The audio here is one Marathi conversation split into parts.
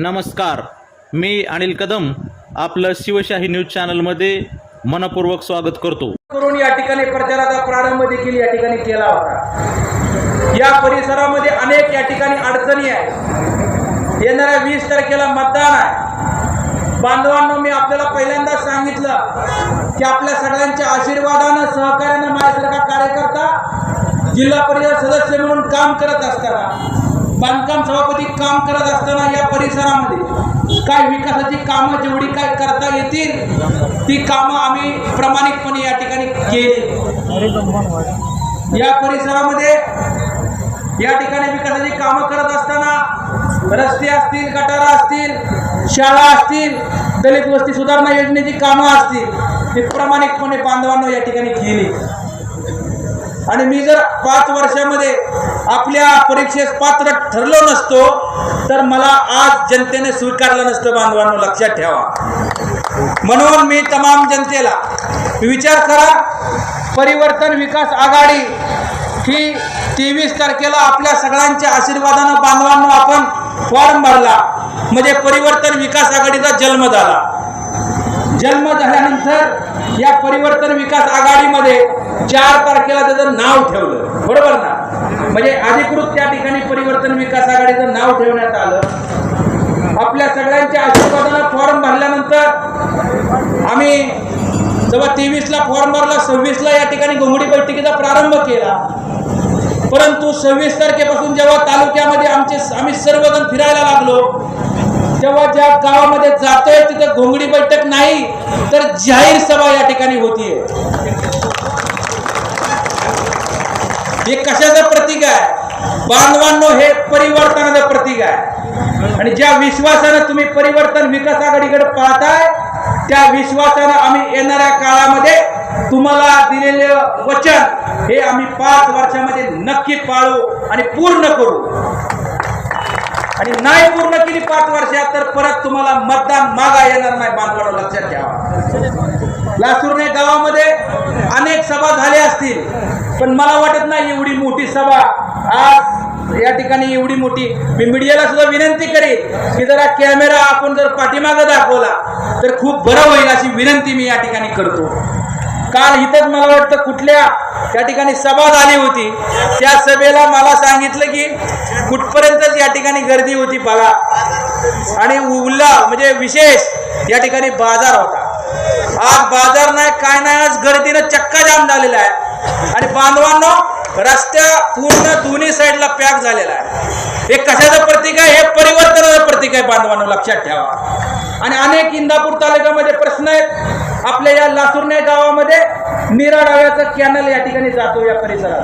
नमस्कार. मी अनिल कदम आपलं शिवशाही न्यूज चॅनलमध्ये मनपूर्वक स्वागत करतो. करून या ठिकाणी प्रचाराचा प्रारंभ देखील या ठिकाणी केला होता. या परिसरामध्ये अनेक या ठिकाणी अडचणी आहेत. येणाऱ्या वीस तारखेला मतदान आहे. बांधवांनो मी आपल्याला पहिल्यांदा सांगितलं की आपल्या सगळ्यांच्या आशीर्वादानं सहकार्यानं माझ्यासारखा कार्यकर्ता जिल्हा परिषद सदस्य म्हणून काम करत असताना बांधकाम सभापती काम करत असताना या परिसरामध्ये काय विकासाची कामं जेवढी काय करता येतील ती कामं आम्ही प्रामाणिकपणे या ठिकाणी केली. या परिसरामध्ये या ठिकाणी विकासाची कामं करत असताना रस्ते असतील गटारा असतील शाळा असतील दलित वस्ती सुधारणा योजनेची कामं असतील ती प्रामाणिकपणे बांधवांना या ठिकाणी केली. आणि मी जर पाच वर्षामध्ये आपल्या परीक्षेस पात्र ठरलो नसतो तर मला आज जनतेने स्वीकारलं नसतं बांधवांनो लक्षात ठेवा. म्हणून मी तमाम जनतेला विचार करा परिवर्तन विकास आघाडी ही तेवीस तारखेला आपल्या सगळ्यांच्या आशीर्वादानं बांधवांनो आपण फॉर्म भरला. म्हणजे परिवर्तन विकास आघाडीचा जन्म झाला. जन्म झाल्यानंतर या परिवर्तन विकास आघाडीमध्ये चार तारखेला त्याचं नाव ठेवलं. बरोबर ना? म्हणजे अधिकृत त्या ठिकाणी परिवर्तन विकास आघाडीचं नाव ठेवण्यात आलं. आपल्या सगळ्यांच्या आशीर्वादानं फॉर्म भरल्यानंतर आम्ही जेव्हा तेवीसला फॉर्म भरला सव्वीसला या ठिकाणी घोंगडी बैठकीचा प्रारंभ केला. परंतु सव्वीस तारखेपासून जेव्हा तालुक्यामध्ये आमचे आम्ही सर्वजण फिरायला लागलो जेव्हा ज्या गावामध्ये जातोय तिथं घोंगडी बैठक नाही तर जाहीर सभा या ठिकाणी होतीये. हे कशाचं प्रतीक आहे? बांधवांनो हे परिवर्तनाचं प्रतीक आहे. आणि ज्या विश्वासानं तुम्ही परिवर्तन विकास आघाडीकडे पाहताय त्या विश्वासानं आम्ही येणाऱ्या काळामध्ये तुम्हाला दिलेले वचन हे आम्ही पाच वर्षामध्ये नक्की पाळू आणि पूर्ण करू. आणि नाही पूर्ण केली पाच वर्षात तर परत तुम्हाला मतदान मागा येणार नाही बांधवाडा लक्षात ठेवा. लासूरने गावामध्ये अनेक सभा झाल्या असतील पण मला वाटत नाही एवढी मोठी सभा आज या ठिकाणी एवढी मोठी. मी मीडियाला सुद्धा विनंती करेन की जरा कॅमेरा आपण जर पाठीमागं दाखवला तर खूप बरं होईल अशी विनंती मी या ठिकाणी करतो. काल इथंच मला वाटतं कुठल्या त्या ठिकाणी सभा झाली होती त्या सभेला मला सांगितलं की कुठपर्यंतच या ठिकाणी गर्दी होती बघा. आणि उल्ला म्हणजे विशेष या ठिकाणी बाजार होता. आज बाजार नाही काय नाही आज गर्दीनं चक्का जाम झालेला आहे. आणि बांधवांना रस्त्या पूर्ण दोन्ही साईडला पॅक झालेला आहे. हे कशाचं प्रतीक आहे? हे परिवर्तनाचं प्रतीक आहे बांधवांनो लक्षात ठेवा. आणि अनेक इंदापूर तालुक्यामध्ये प्रश्न आहेत. आपल्या या लासुर्णे गावामध्ये निराडाव्याचं कॅनल या ठिकाणी जातो या परिसरात.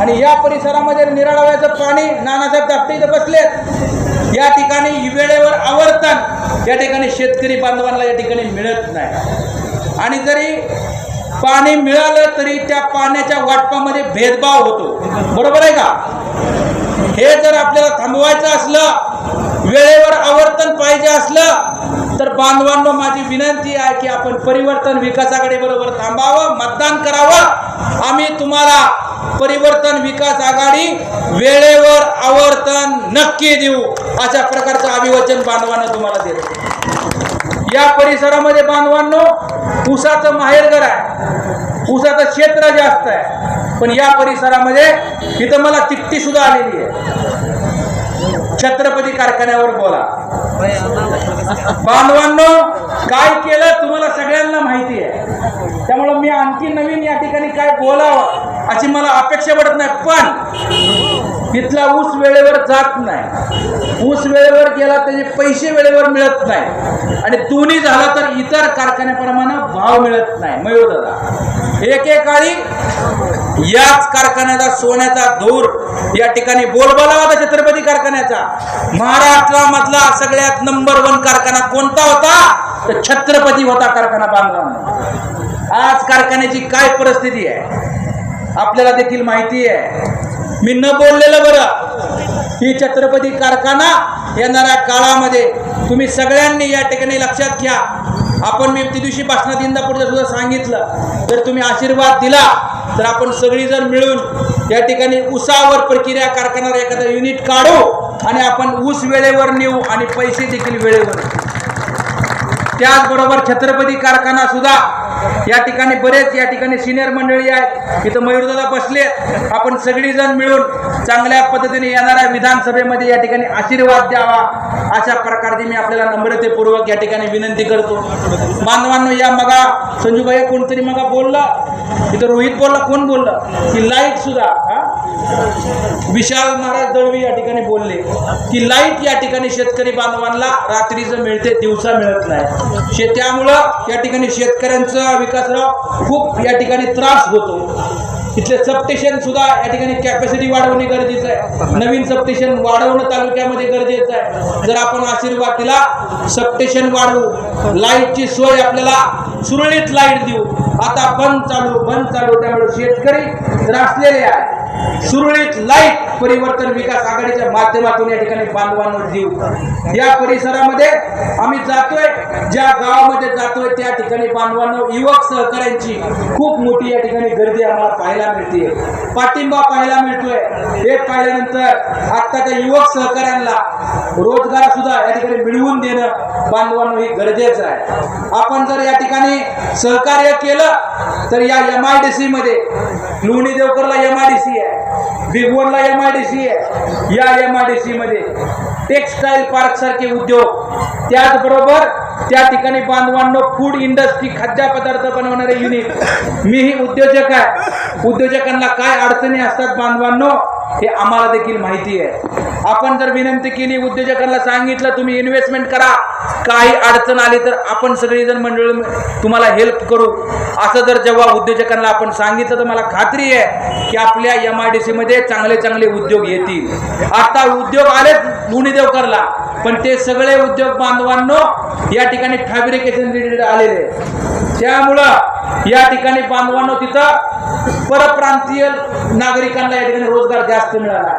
आणि या परिसरामध्ये निराडाव्याचं पाणी नानासाहेब दापटे इथं बसलेत या ठिकाणी वेळेवर आवर्तन या ठिकाणी शेतकरी बांधवांना या ठिकाणी मिळत नाही. आणि जरी पाणी मिळालं तरी त्या पाण्याच्या वाटपामध्ये भेदभाव होतो. बरोबर आहे का? हे जर आपल्याला थांबवायचं असलं वेळेवर आवर्तन पाहिजे असलं तर बांधवांना माझी विनंती आहे की आपण परिवर्तन विकासाकडे बरोबर थांबावं मतदान करावं. आम्ही तुम्हाला परिवर्तन विकास आघाडी वेळेवर आवर्तन नक्की देऊ अशा प्रकारचं अभिवचन बांधवांना तुम्हाला देतो. या परिसरामध्ये बांधवांनो उसाचं माहेरघर आहे. उसाचं क्षेत्र जास्त आहे. पण या परिसरामध्ये इथं मला चिठ्ठी सुद्धा आलेली आहे. छत्रपती कारखान्यावर बोला. बांधवांनो काय केलं तुम्हाला सगळ्यांना माहिती आहे. त्यामुळं मी आणखी नवीन या ठिकाणी काय बोलावं अशी मला अपेक्षा पडत नाही. पण तिथला ऊस वेळेवर जात नाही. ऊस वेळेवर गेला त्याचे पैसे वेळेवर मिळत नाही. आणि दोन्ही झाला तर इतर कारखान्याप्रमाणे भाव मिळत नाही. मयूर दादा एकेकाळी याच कारखान्याचा सोन्याचा धूर या ठिकाणी बोलबाला होता छत्रपती कारखान्याचा. महाराष्ट्रामधला सगळ्यात नंबर वन कारखाना कोणता होता? तर छत्रपती होता कारखाना बांधला आज कारखान्याची काय परिस्थिती आहे? आपल्याला देखील माहिती आहे. मी न बोललेलं बरं. ही छत्रपती कारखाना येणाऱ्या काळामध्ये तुम्ही सगळ्यांनी या ठिकाणी लक्षात घ्या. आपण मी त्या दिवशी भाषणात इंदापूरच्या सुद्धा सांगितलं. जर तुम्ही आशीर्वाद दिला तर आपण सगळीजण मिळून या ठिकाणी ऊसावर प्रक्रिया कारखान्यावर एखादं युनिट काढू आणि आपण ऊस वेळेवर नेऊ आणि पैसे देखील वेळेवर त्याचबरोबर छत्रपती कारखाना सुद्धा या ठिकाणी बरेच या ठिकाणी सिनियर मंडळी आहेत. इथं मयूरदादा बसले. आपण सगळीजण मिळून चांगल्या पद्धतीने येणाऱ्या विधानसभेमध्ये या ठिकाणी आशीर्वाद द्यावा. अशा प्रकारची मी आपल्याला नम्रतेपूर्वक या ठिकाणी विनंती करतो. बांधवांनो या मगा संजूबाई कोणतरी मगा बोलला? इथं रोहित बोलला कोण बोललं? की लाइट सुद्धा विशाल महाराज दळवी या ठिकाणी बोलले की लाइट या ठिकाणी शेतकरी बांधवांना रात्रीचं मिळते दिवसा मिळत नाही. त्यामुळं या ठिकाणी शेतकऱ्यांचं विकासाला खूप या ठिकाणी त्रास होतो. इथले सबस्टेशन सुद्धा या ठिकाणी कॅपॅसिटी वाढवणे गरजेचं आहे. नवीन सबस्टेशन वाढवणं तालुक्यामध्ये गरजेचं आहे. जर आपण आशीर्वाद दिला सबस्टेशन वाढवू. लाईटची सोय आपल्याला सुरळीत लाइट देऊ. आता बंद चालू बंद चालू. त्यामुळे शेतकरी त्रासलेले आहे सुरळीत लाइट परिवर्तन विकास आघाडीच्या माध्यमातून या ठिकाणी बांधवांवर जीव. या परिसरामध्ये आम्ही जातोय ज्या गावामध्ये जातोय त्या ठिकाणी बांधवांनो युवक सहकाऱ्यांची खूप मोठी या ठिकाणी गर्दी आम्हाला पाहायला मिळते पाठिंबा पाहायला मिळतोय. हे पाहिल्यानंतर आत्ताच्या युवक सहकाऱ्यांना रोजगार सुद्धा या ठिकाणी मिळवून देणं बांधवांनो हे गरजेचं आहे. आपण जर या ठिकाणी सहकार्य केलं तर या एम आय डी सी मध्ये लोणी देवकरला एम आय डी सी आहे. बिगवनला एम आय डी सी आहे. या एम आय डी सी मध्ये टेक्स्टाईल पार्क सारखे उद्योग. त्याचबरोबर त्या ठिकाणी बांधवांनो फूड इंडस्ट्री खाद्यपदार्थ बनवणारे युनिट मीही उद्योजक आहे. उद्योजकांना काय अडचणी असतात बांधवांनो हे आम्हाला देखील माहिती आहे. आपण जर विनंती केली उद्योजकांना सांगितलं तुम्ही इन्व्हेस्टमेंट करा. काही अडचण आली तर आपण सगळेजण मंडळ तुम्हाला हेल्प करू. असं जर जेव्हा उद्योजकांना आपण सांगितलं तर मला खात्री आहे की आपल्या एम आय डी सीमध्ये चांगले चांगले उद्योग येतील. आता उद्योग आलेच लोणी देवकरला पण ते सगळे उद्योग बांधवांनो या ठिकाणी फॅब्रिकेशन रिलेटेड आलेले त्यामुळं या ठिकाणी बांधवांनो तिथं परप्रांतीय नागरिकांना या ठिकाणी रोजगार जास्त मिळाला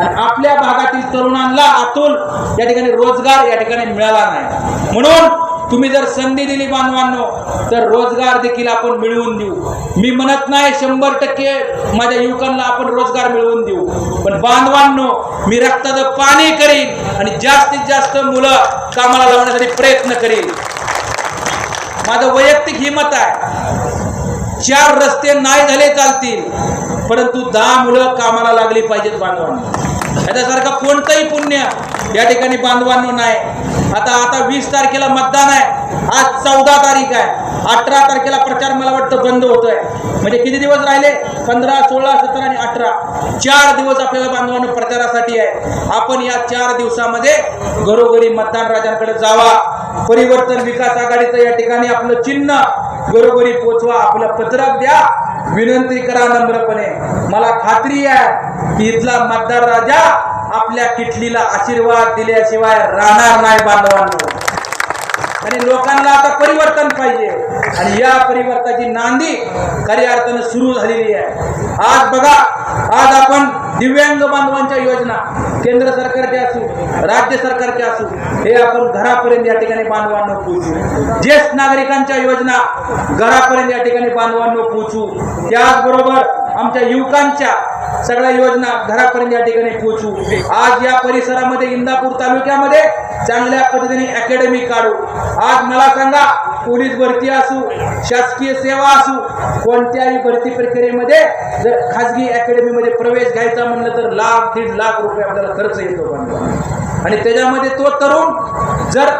आणि आपल्या भागातील तरुणांना आतून या ठिकाणी रोजगार या ठिकाणी मिळाला नाही. म्हणून तुम्ही जर संधी दिली बांधवांनो तर रोजगार देखील आपण मिळवून देऊ. मी म्हणत नाही शंभर टक्के माझ्या युवकांना आपण रोजगार मिळवून देऊ. पण बांधवांनो मी रक्ताचं पाणी करीन आणि जास्तीत जास्त मुलं कामाला लावण्यासाठी प्रयत्न करीन. माझं वैयक्तिक हिमत आहे. चार रस्ते नाही झाले चालतील परंतु दहा मुलं कामाला लागली पाहिजेत बांधवांना. याच्यासारखं कोणतंही पुण्य या ठिकाणी बांधवांनो नाही. आता आता वीस तारखेला मतदान आहे. आज चौदा तारीख आहे. अठरा तारखेला प्रचार मला वाटतं बंद होतोय. म्हणजे किती दिवस राहिले? पंधरा सोळा सतरा आणि अठरा. चार दिवस आपल्याला बांधवांनो प्रचारासाठी आहे. आपण या चार दिवसामध्ये घरोघरी मतदान राजांकडे जावा. परिवर्तन विकास आघाडीचं या ठिकाणी आपलं चिन्ह घरोघरी पोचवा आपलं पत्रक द्या. विनंती करा नम्रपणे. मला खात्री आहे की इथला मतदार राजा आपल्या किटलीला आशीर्वाद दिल्याशिवाय राहणार नाही बांधवांनो. आणि लोकांना आता परिवर्तन पाहिजे. आणि या परिवर्तनाची नांदी खऱ्या अर्थानं सुरू झालेली आहे. आज बघा आज आपण दिव्यांग बांधवांच्या योजना केंद्र सरकारच्या असू राज्य सरकारच्या असू हे आपण घरापर्यंत या ठिकाणी बांधवांना पोहोचू. ज्येष्ठ नागरिकांच्या योजना घरापर्यंत या ठिकाणी बांधवांना पोहोचू. त्याचबरोबर आमच्या युवकांच्या सगळ्या योजना घरापर्यंत या ठिकाणी पोहोचू. आज या परिसरामध्ये इंदापूर तालुक्यामध्ये चांगल्या पद्धतीने अकॅडमी काढू. आज मला सांगा पोलीस भरती असू शासकीय सेवा असू कोणत्याही भरती प्रक्रियेमध्ये जर खाजगी अकॅडमीमध्ये प्रवेश घ्यायचा म्हणलं तर लाख दीड लाख रुपये आपल्याला खर्च येतो. आणि त्याच्यामध्ये तो तरुण जर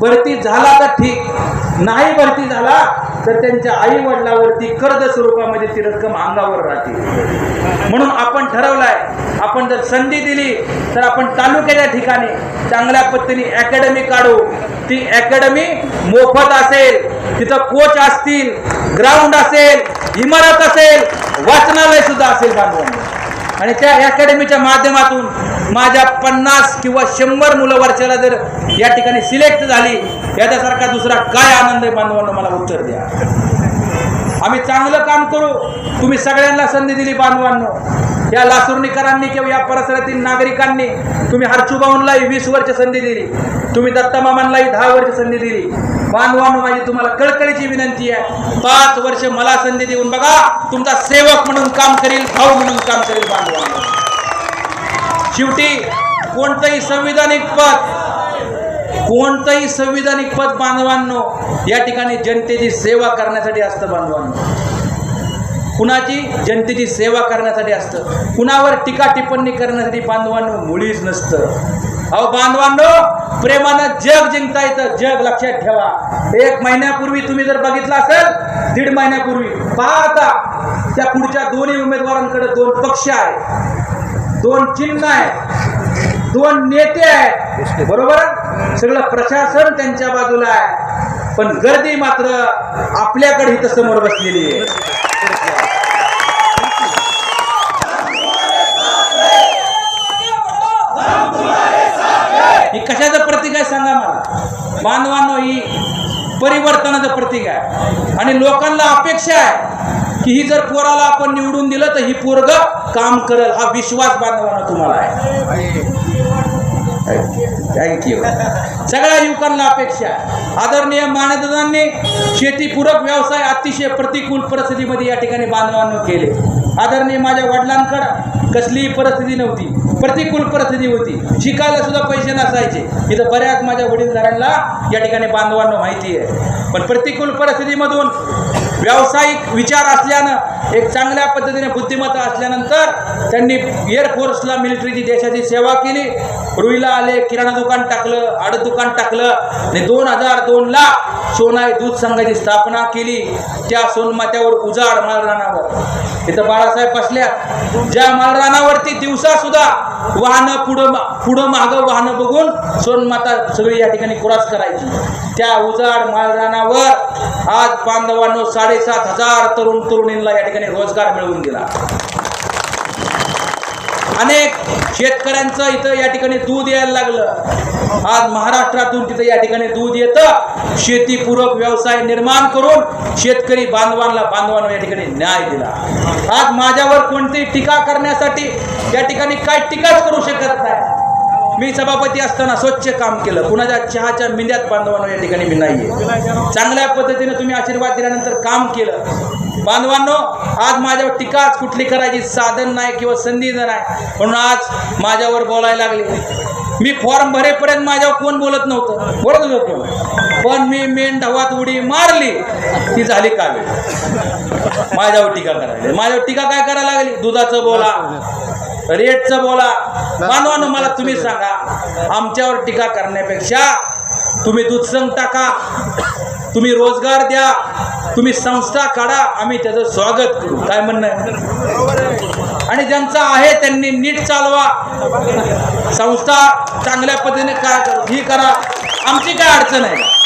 भरती झाला तर ठीक नाही भरती झाला तर त्यांच्या आई वडिलावरती कर्ज स्वरूपामध्ये ती रक्कम अंगावर राहते. म्हणून आपण ठरवलंय आपण जर संधी दिली तर आपण तालुक्याच्या ठिकाणी चांगल्या पद्धतीने अकॅडमी काढू ती अकॅडमी मोफत असेल तिथं कोच असतील ग्राउंड असेल इमारत असेल वाचनालय सुद्धा असेल बांधवांना. आणि त्या अकॅडमीच्या माध्यमातून माझ्या पन्नास किंवा शंभर मुलं वर्षाला जर या ठिकाणी सिलेक्ट झाली याच्यासारखा दुसरा काय आनंद आहे बांधवांना मला उत्तर द्या. आम्ही चांगलं काम करू. तुम्ही सगळ्यांना संधी दिली बांधवांनो. या लासुर्णीकरांनी किंवा या परिसरातील नागरिकांनी तुम्ही हरचुबाऊनलाही वीस वर्ष संधी दिली. तुम्ही दत्तमामांनाही दहा वर्ष संधी दिली. बांधवांनो माझी तुम्हाला कळकळीची विनंती आहे. पाच वर्ष मला संधी देऊन बघा तुमचा सेवक म्हणून काम करील भाऊ म्हणून काम करील बांधवांनो. शेवटी कोणतंही संविधानिक पद कोणतंही संविधानिक पद बांधवांनो या ठिकाणी जनतेची सेवा करण्यासाठी असतं बांधवांनो. कुणाची? जनतेची सेवा करण्यासाठी असतं. कुणावर टीका टिप्पणी करण्यासाठी बांधवांनो मुळीच नसतं. अहो बांधवांनो प्रेमानं जग जिंकता येतं. जग लक्षात ठेवा. एक महिन्यापूर्वी तुम्ही जर बघितलं असेल दीड महिन्यापूर्वी पाहता त्या पुढच्या दोन्ही उमेदवारांकडे दोन पक्ष आहेत. दोन चिन्ह आहेत. दोन नेते आहेत. बरोबर? सगळं प्रशासन त्यांच्या बाजूला आहे. पण गर्दी मात्र आपल्याकडे इथं समोर बसलेली आहे. ही कशाचं प्रतीक आहे सांगा मला? बांधवांनो ही परिवर्तनाचं प्रतीक आहे. आणि लोकांना अपेक्षा आहे की ही जर पोराला आपण निवडून दिलं तर ही पोरग काम करेल. हा विश्वास बांधवांना तुम्हाला आहे. थँक्यू सगळ्या युवकांना अपेक्षा. आदरणीय मानदादांनी शेतीपूरक व्यवसाय अतिशय प्रतिकूल परिस्थितीमध्ये या ठिकाणी बांधवांना केले. आदरणीय माझ्या वडिलांकडं कसलीही परिस्थिती नव्हती. प्रतिकूल परिस्थिती होती. शिकायला सुद्धा पैसे नसायचे. इथं बऱ्याच माझ्या वडीलधाऱ्यांना या ठिकाणी बांधवांना माहिती आहे. पण प्रतिकूल परिस्थितीमधून व्यावसायिक विचार असल्यानं एक चांगल्या पद्धतीने बुद्धिमत्ता असल्यानंतर त्यांनी एअरफोर्सला मिलिटरीची देशाची सेवा केली. रुईला आले किराणा दुकान टाकलं आड दुकान टाकलं आणि दोन हजार दोनला सोनाई दूध संघाची स्थापना केली. त्या सोनमात्यावर उजाड मालरानावर. इथं बाळासाहेब बसल्या. ज्या मालरानावरती दिवसा सुद्धा वाहनं पुढं पुढं मागं वाहनं बघून सोनमाता सगळी या ठिकाणी क्रॉस करायची. त्या उजाड माळरानावर आज बांधवांनो साडेसात हजार तरुण तरुणींना या ठिकाणी रोजगार मिळवून दिला. अनेक शेतकऱ्यांचं इथं या ठिकाणी दूध यायला लागलं. आज महाराष्ट्रातून तिथं या ठिकाणी दूध येतं. शेतीपूरक व्यवसाय निर्माण करून शेतकरी बांधवांना बांधवांना या ठिकाणी न्याय दिला. आज माझ्यावर कोणती टीका करण्यासाठी या ठिकाणी काय टीकाच करू शकत नाही. मी सभापती असताना स्वच्छ काम केलं. कुणाच्या चहाच्या मिंद्यात बांधवांना या ठिकाणी मी नाही चांगल्या पद्धतीने तुम्ही आशीर्वाद दिल्यानंतर काम केलं. बांधवांनो आज माझ्यावर टीकाच कुठली करायची? साधन नाही किंवा संधी नाही. म्हणून आज माझ्यावर बोलायला लागले. मी फॉर्म भरेपर्यंत माझ्यावर कोण बोलत नव्हतं? बोलत होतो पण मी मेन ढवात उडी मारली. ती झाली कावे. माझ्यावर टीका करायला माझ्यावर टीका काय करायला लागली? दुधाचं बोला रेटचं बोला बांधवानं मला तुम्ही सांगा. आमच्यावर टीका करण्यापेक्षा तुम्ही दूध टाका. तुम्ही रोजगार द्या. तुम्ही संस्था काढा. आम्ही त्याचं स्वागत करू. काय म्हणणं आहे? आणि ज्यांचं आहे त्यांनी नीट चालवा. संस्था चांगल्या पद्धतीने काय ही करा. आमची काय अडचण आहे?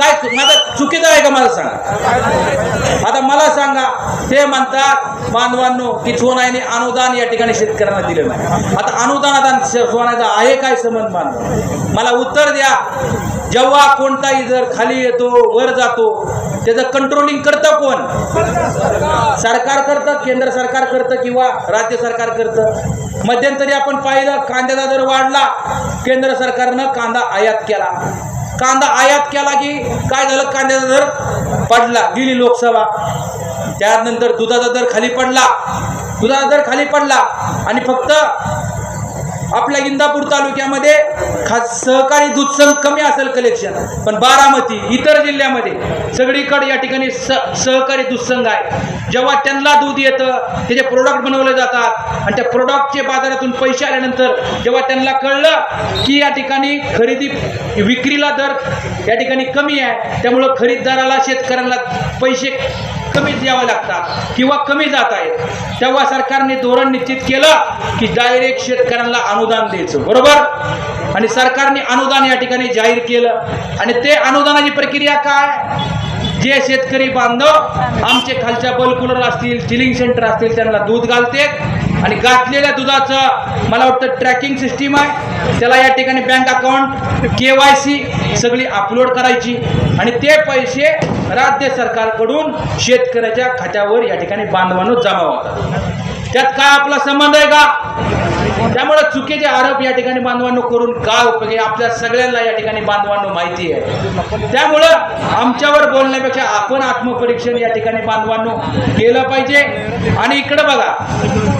काय माझा चुकीचं आहे का मला सांगा? आता मला सांगा ते म्हणतात बांधवांनो की सोनाईने अनुदान या ठिकाणी शेतकऱ्यांना दिलं नाही. आता अनुदानात सोनाचा आहे काय संबंध बांधव? मला उत्तर द्या. जेव्हा कोणताही जर खाली येतो वर जातो त्याचं कंट्रोलिंग करतं कोण? सरकार करतं केंद्र सरकार करतं किंवा राज्य सरकार करतं? मध्यंतरी आपण पाहिलं कांद्याचा दर वाढला. केंद्र सरकारनं कांदा आयात केला. कांदा आयात केला की काय झालं? कांद्याचा दर पडला गेली लोकसभा. त्यानंतर दुधाचा दर खाली पडला. दुधाचा दर खाली पडला आणि फक्त आपल्या इंदापूर तालुक्यामध्ये खास सहकारी दूध संघ कमी असेल कलेक्शन पण बारामती इतर जिल्ह्यामध्ये सगळीकडे या ठिकाणी स सहकारी दूध संघ आहे. जेव्हा त्यांना दूध येतं त्याचे प्रोडक्ट बनवले जातात आणि त्या प्रोडक्टचे बाजारातून पैसे आल्यानंतर जेव्हा त्यांना कळलं की या ठिकाणी खरेदी विक्रीला दर या ठिकाणी कमी आहे त्यामुळं खरीददाराला शेतकऱ्यांना पैसे कमी द्यावे लागतात किंवा कमी जात आहेत. तेव्हा सरकारने धोरण निश्चित केलं की डायरेक्ट शेतकऱ्यांना अनुदान द्यायचं. बरोबर? आणि सरकारने अनुदान या ठिकाणी जाहीर केलं. आणि ते अनुदानाची प्रक्रिया काय? जे शेतकरी बांधव आमचे खालच्या बल्कुलर असतील चिलिंग सेंटर असतील त्यांना दूध घालते आणि घातलेल्या दुधाचं मला वाटतं ट्रॅकिंग सिस्टीम आहे. त्याला या ठिकाणी bank account K Y C सगळी अपलोड करायची. आणि ते पैसे राज्य सरकारकडून शेतकऱ्याच्या खात्यावर या ठिकाणी बांधवांनो जमा होतात. त्यात काय आपला संबंध आहे का? त्यामुळे चुकीचे आरोप या ठिकाणी बांधवांनो करून काय उपयोग आपल्या सगळ्यांना या ठिकाणी बांधवांनो माहिती आहे. त्यामुळं आमच्यावर बोलण्यापेक्षा आपण आत्मपरीक्षण या ठिकाणी बांधवांनो केलं पाहिजे. आणि इकडं बघा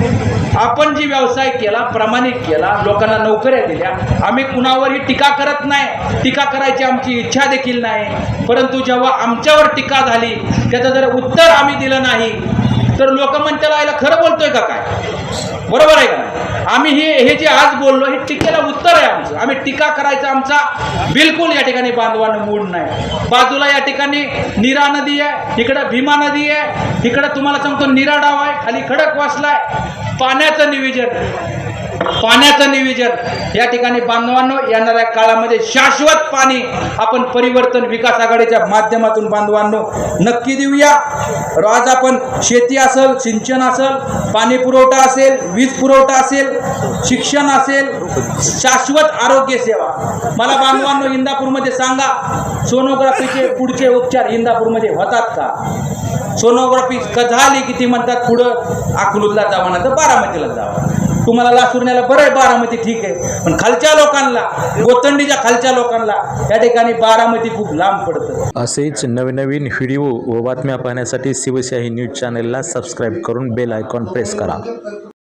आपण जी व्यवसाय केला प्रामाणिक केला लोकांना नोकऱ्या दिल्या आम्ही कुणावरही टीका करत नाही. टीका करायची आमची इच्छा देखील नाही. परंतु जेव्हा आमच्यावर टीका झाली त्याचं जर उत्तर आम्ही दिलं नाही तर लोक म्हणतात आयला खरं बोलतोय का काय? बरोबर आहे का आम्ही हे हे जे आज बोललो हे टीकेला उत्तर आहे आमचं. आम्ही टीका करायचा आमचा बिलकुल या ठिकाणी बांधवानं मूड नाही. बाजूला या ठिकाणी नीरा नदी आहे इकडं भीमा नदी आहे इकडं तुम्हाला सांगतो नीरा डाव आहे खाली खडक वाचलाय पाण्याचं नियोजन. पाण्याचं नियोजन. या ठिकाणी बांधवांनो येणाऱ्या काळामध्ये शाश्वत पाणी आपण परिवर्तन विकास आघाडीच्या माध्यमातून बांधवांनो नक्की देऊया. आज आपण शेती असेल सिंचन असेल पाणी पुरवठा असेल वीज पुरवठा असेल शिक्षण असेल शाश्वत आरोग्य सेवा. मला बांधवांनो इंदापूरमध्ये सांगा सोनोग्राफीचे पुढचे उपचार इंदापूरमध्ये होतात का? सोनोग्राफी क झाली की ती म्हणतात पुढं अकलूजला जावा नंतर बारामतीला जावा. तुम्हाला लासुरण्याला बरं आहे बारामती ठीक आहे. पण खालच्या लोकांना गोतंडीच्या खालच्या लोकांना या ठिकाणी बारामती खूप लांब पडतं. असेच नवनवीन व्हिडिओ व बातम्या पाहण्यासाठी शिवशाही न्यूज चॅनलला सबस्क्राईब करून बेल आयकॉन प्रेस करा.